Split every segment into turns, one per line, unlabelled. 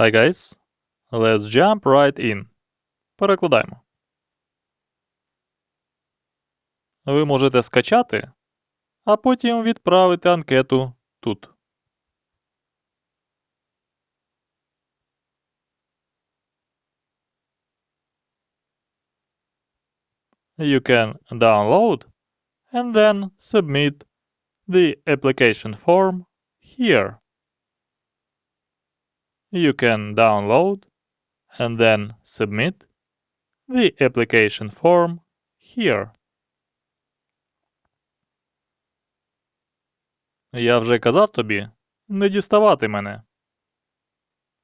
Hi guys, let's jump right in. Перекладаємо. Ви можете скачати, а потім відправити анкету тут. You can download and then submit the application form here. You can download and then submit the application form here. Я вже казав тобі не діставати мене.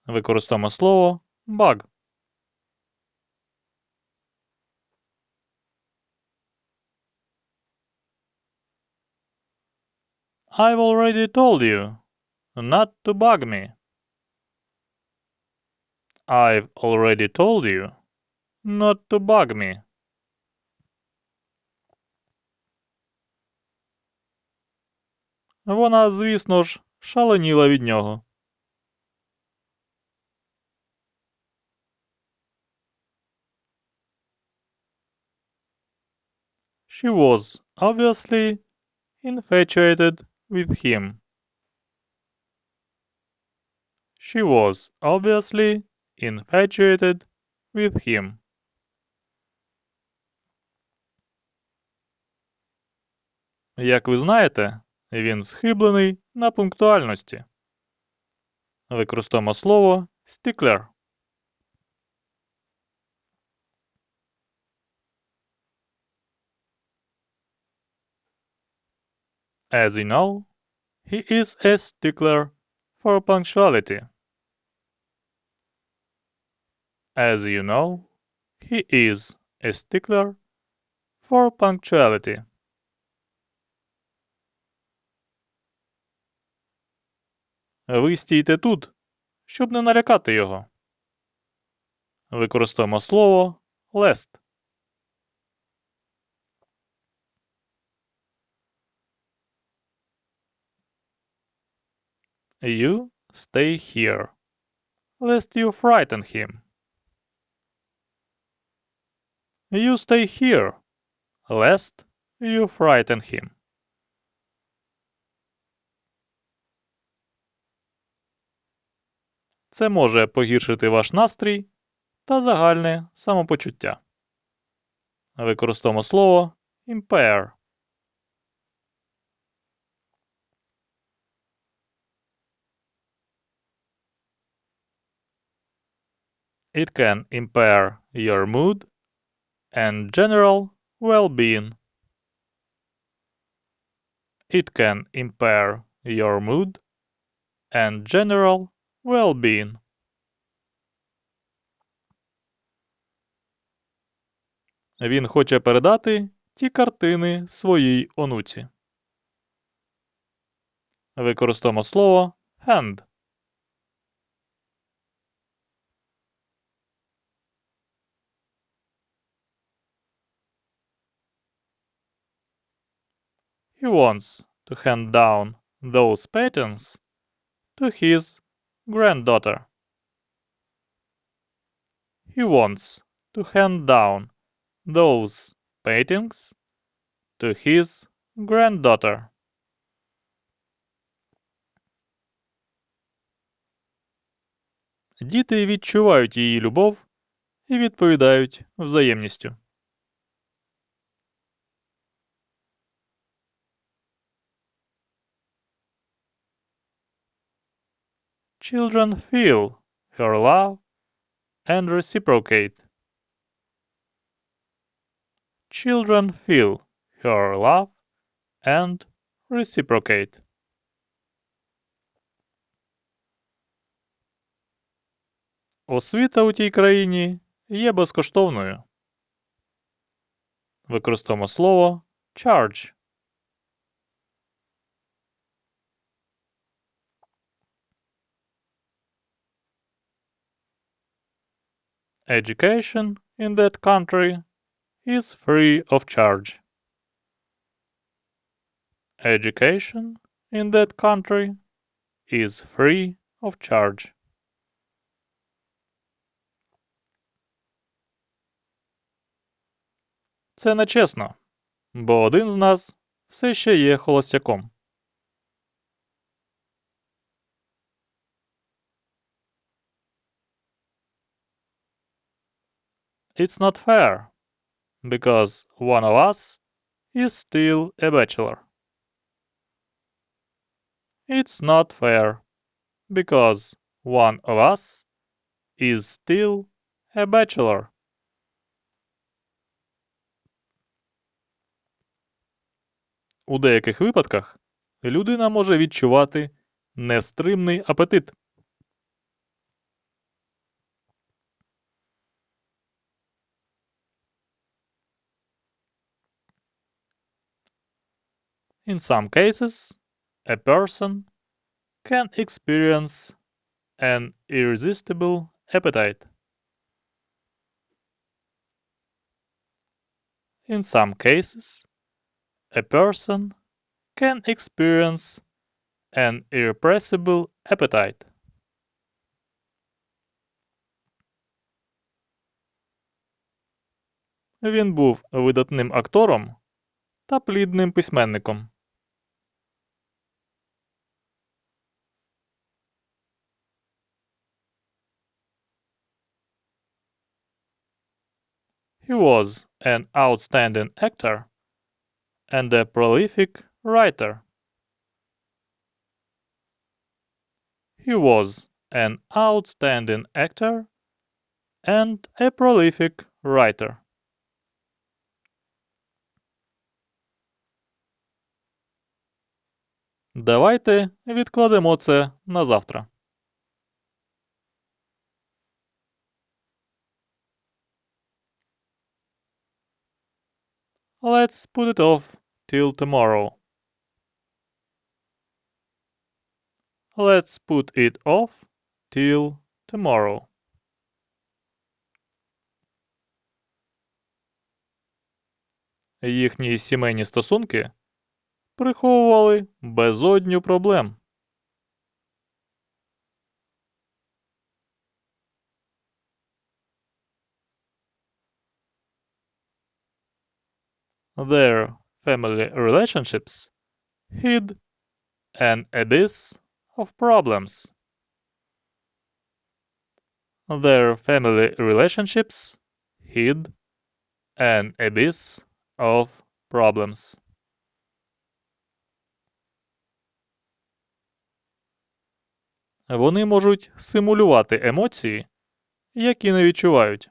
Використаємо слово bug. I've already told you not to bug me. I've already told you not to bug me. Вона, звісно ж, шаленіла від нього. She was obviously infatuated with him. She was obviously infatuated with him. Як ви знаєте, він схиблений на пунктуальності. Використаємо слово stickler. As you know, he is a stickler for punctuality. As you know, he is a stickler for punctuality. Ви стійте тут, щоб не налякати його. Використаємо слово lest. You stay here, lest you frighten him. You stay here, lest you frighten him. Це може погіршити ваш настрій та загальне самопочуття. Використаємо слово impair. It can impair your mood and general well-being. It can impair your mood and general well-being. Він хоче передати ті картини своїй онуці. Використаємо слово hand. He wants to hand down those paintings to his granddaughter. He wants to hand down those paintings to his granddaughter. Діти відчувають її любов і відповідають взаємністю. Children feel her love and reciprocate. Children feel her love and reciprocate. Освіта у тій країні є безкоштовною. Використаємо слово charge. Education in that country is free of charge. Education in that country is free of charge. Це чесно, бо один з нас все ще є холостяком. It's not fair, because one of us is still a bachelor. It's not fair, because one of us is still a bachelor. У деяких випадках людина може відчувати нестримний апетит. In some cases, a person can experience an irresistible appetite. In some cases, a person can experience an irrepressible appetite. Він був видатним актором та плідним письменником. He was an outstanding actor and a prolific writer. He was an outstanding actor and a prolific writer. Давайте відкладемо це на завтра. Let's put it off till tomorrow. Let's put it off till tomorrow. Їхні сімейні стосунки приховували безодню проблем. Their family relationships hid an abyss of problems. Their family relationships hid an abyss of problems. Вони можуть симулювати емоції, які не відчувають.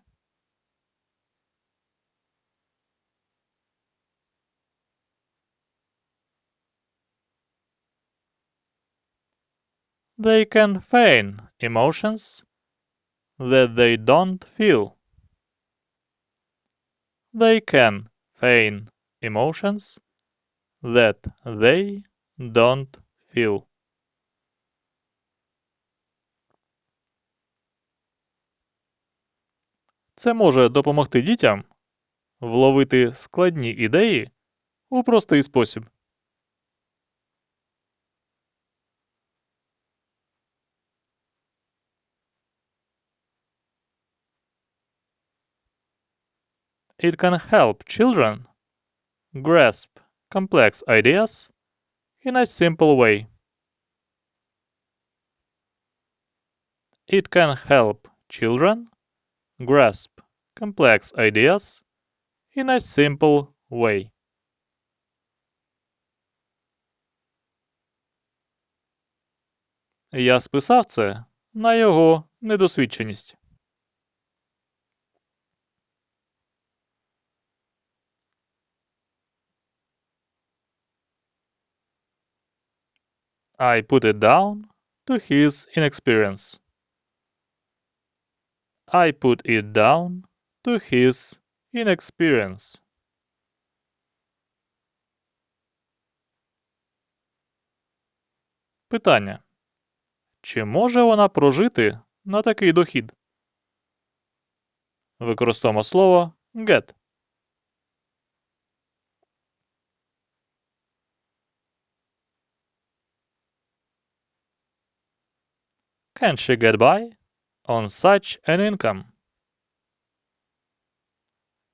They can feign emotions that they don't feel. They can feign emotions that they don't feel. Це може допомогти дітям вловити складні ідеї у простий спосіб. It can help children grasp complex ideas in a simple way. It can help children grasp complex ideas in a simple way. Я списав це на його недосвідченість. I put it down to his inexperience. I put it down to his inexperience. Питання. Чи може вона прожити на такий дохід? Використовуємо слово get. Can she get by on such an income?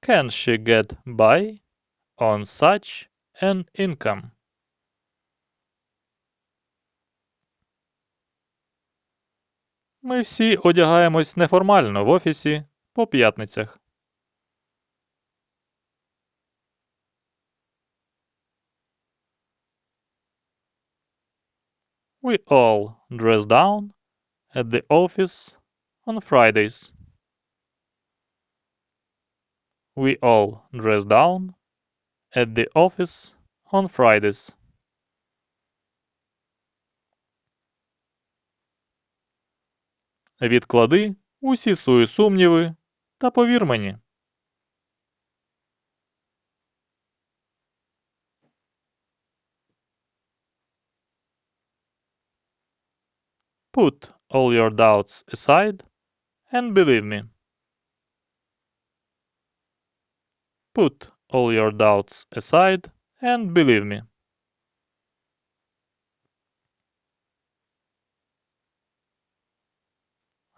can she get by on such an income? Ми всі одягаємось неформально в офісі по п'ятницях. We all dress down at the office on Fridays. We all dress down at the office on Fridays. Відклади усі свої сумніви та повір мені. Put all your doubts aside and believe me. Put all your doubts aside and believe me.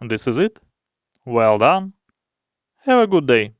This is it. Well done. Have a good day.